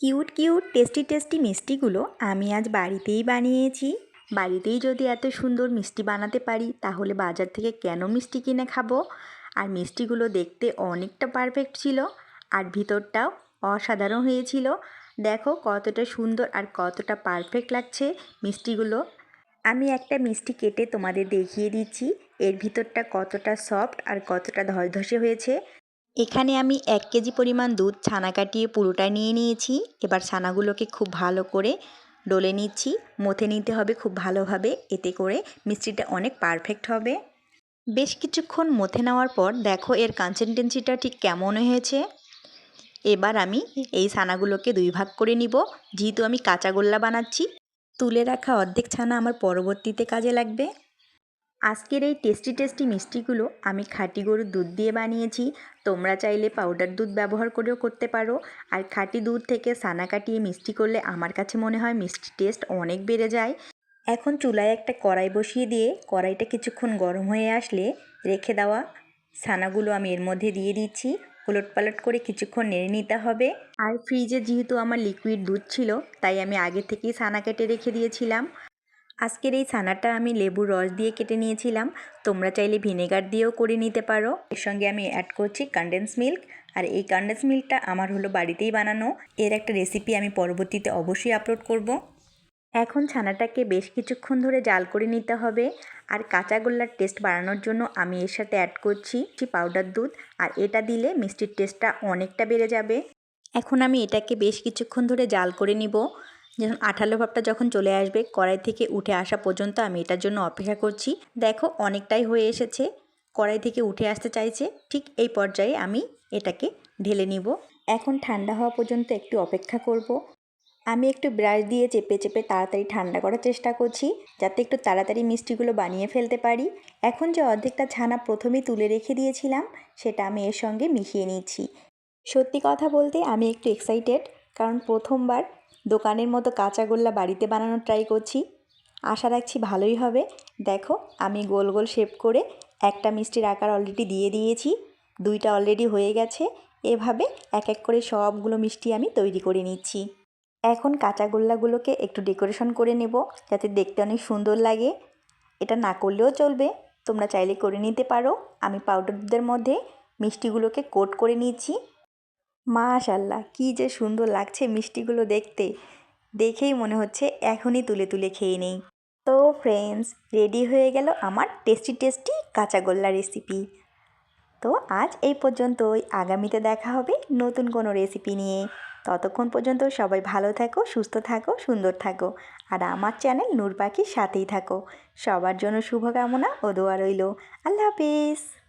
Cute cute, tasty tasty মিষ্টিগুলো আমি আজ বাড়িতেই বানিয়েছি। বাড়িতেই যদি এত সুন্দর মিষ্টি বানাতে পারি, তাহলে বাজার থেকে কেন মিষ্টি কিনে খাব? আর মিষ্টিগুলো দেখতে অনেকটা পারফেক্ট ছিল, আর ভিতরটাও অসাধারণ হয়েছিল। দেখো কতটা সুন্দর আর কতটা পারফেক্ট লাগছে মিষ্টিগুলো। আমি একটা মিষ্টি কেটে তোমাদের দেখিয়ে দিচ্ছি। এর ভিতরটা কতটা সফট আর কতটা ধসধসে হয়েছে। এখানে আমি এক কেজি পরিমাণ দুধ ছানা কাটিয়ে পুরোটা নিয়ে নিয়েছি। এবার ছানাগুলোকে খুব ভালো করে ডলে নিচ্ছি। মথে নিতে হবে খুব ভালোভাবে, এতে করে মিষ্টিটা অনেক পারফেক্ট হবে। বেশ কিছুক্ষণ মথে নেওয়ার পর দেখো এর কনসিস্টেন্সিটা ঠিক কেমন হয়েছে। এবার আমি এই ছানাগুলোকে দুই ভাগ করে নিব। যেহেতু আমি কাঁচা গোল্লা বানাচ্ছি, তুলে রাখা অর্ধেক ছানা আমার পরবর্তীতে কাজে লাগবে। আজকের এই টেস্টি টেস্টি মিষ্টিগুলো আমি খাঁটি গরুর দুধ দিয়ে বানিয়েছি। তোমরা চাইলে পাউডার দুধ ব্যবহার করেও করতে পারো। আর খাঁটি দুধ থেকে সানা কাটিয়ে মিষ্টি করলে আমার কাছে মনে হয় মিষ্টি টেস্ট অনেক বেড়ে যায়। এখন চুলায় একটা কড়াই বসিয়ে দিয়ে কড়াইটা কিছুক্ষণ গরম হয়ে আসলে রেখে দেওয়া ছানাগুলো আমি এর মধ্যে দিয়ে দিচ্ছি। উলট পালট করে কিছুক্ষণ নেড়ে নিতে হবে। আর ফ্রিজে যেহেতু আমার লিকুইড দুধ ছিল, তাই আমি আগে থেকেই ছানা কেটে রেখে দিয়েছিলাম। আজকের এই ছানাটা আমি লেবুর রস দিয়ে কেটে নিয়েছিলাম। তোমরা চাইলে ভিনেগার দিয়েও করে নিতে পারো। এর সঙ্গে আমি অ্যাড করছি কন্ডেন্স মিল্ক আর এই কন্ডেন্স মিল্কটা আমার হলো বাড়িতেই বানানো। এর একটা রেসিপি আমি পরবর্তীতে অবশ্যই আপলোড করব। এখন ছানাটাকে বেশ কিছুক্ষণ ধরে জাল করে নিতে হবে। আর কাঁচা গোল্লার টেস্ট বাড়ানোর জন্য আমি এর সাথে অ্যাড করছি পাউডার দুধ। আর এটা দিলে মিষ্টির টেস্টটা অনেকটা বেড়ে যাবে। এখন আমি এটাকে বেশ কিছুক্ষণ ধরে জাল করে নিব। যখন আঠালো ভাবটা যখন চলে আসবে, কড়াই থেকে উঠে আসা পর্যন্ত আমি এটার জন্য অপেক্ষা করছি। দেখো অনেকটাই হয়ে এসেছে, কড়াই থেকে উঠে আসতে চাইছে, ঠিক এই পর্যায়ে আমি এটাকে ঢেলে নিব। এখন ঠান্ডা হওয়া পর্যন্ত একটু অপেক্ষা করব। আমি একটু ব্রাশ দিয়ে চেপে চেপে তাড়াতাড়ি ঠান্ডা করার চেষ্টা করছি, যাতে একটু তাড়াতাড়ি মিষ্টিগুলো বানিয়ে ফেলতে পারি। এখন যে অর্ধেকটা ছানা প্রথমেই তুলে রেখে দিয়েছিলাম, সেটা আমি এর সঙ্গে মিশিয়ে নিচ্ছি। সত্যি কথা বলতে আমি একটু এক্সাইটেড কারণ প্রথমবার দোকানের মতো কাঁচা গোল্লা বাড়িতে বানানোর ট্রাই করছি। আশা রাখছি ভালোই হবে। দেখো, আমি গোল গোল শেপ করে একটা মিষ্টির আকার অলরেডি দিয়ে দিয়েছি। দুইটা অলরেডি হয়ে গেছে। এভাবে এক এক করে সবগুলো মিষ্টি আমি তৈরি করে নিচ্ছি। এখন কাঁচা গোল্লাগুলোকে একটু ডেকোরেশন করে নেব, যাতে দেখতে অনেক সুন্দর লাগে। এটা না করলেও চলবে। তোমরা চাইলে করে নিতে পারো। আমি পাউডার দুধের মধ্যে মিষ্টিগুলোকে কোট করে নিচ্ছি। মাশাল্লাহ, কী যে সুন্দর লাগছে মিষ্টিগুলো দেখতে। দেখেই মনে হচ্ছে এখনই তুলে তুলে খেয়ে নেই। তো ফ্রেন্ডস রেডি হয়ে গেল আমার টেস্টি টেস্টি কাঁচাগোল্লা রেসিপি তো আজ এই পর্যন্তই। আগামীতে দেখা হবে নতুন কোনো রেসিপি নিয়ে। ততক্ষণ পর্যন্ত সবাই ভালো থাকো, সুস্থ থাকো, সুন্দর থাকো। আর আমার চ্যানেল নূর পাখির সাথেই থাকো। সবার জন্য শুভকামনা ও দোয়া রইল। আল্লাহ হাফিজ।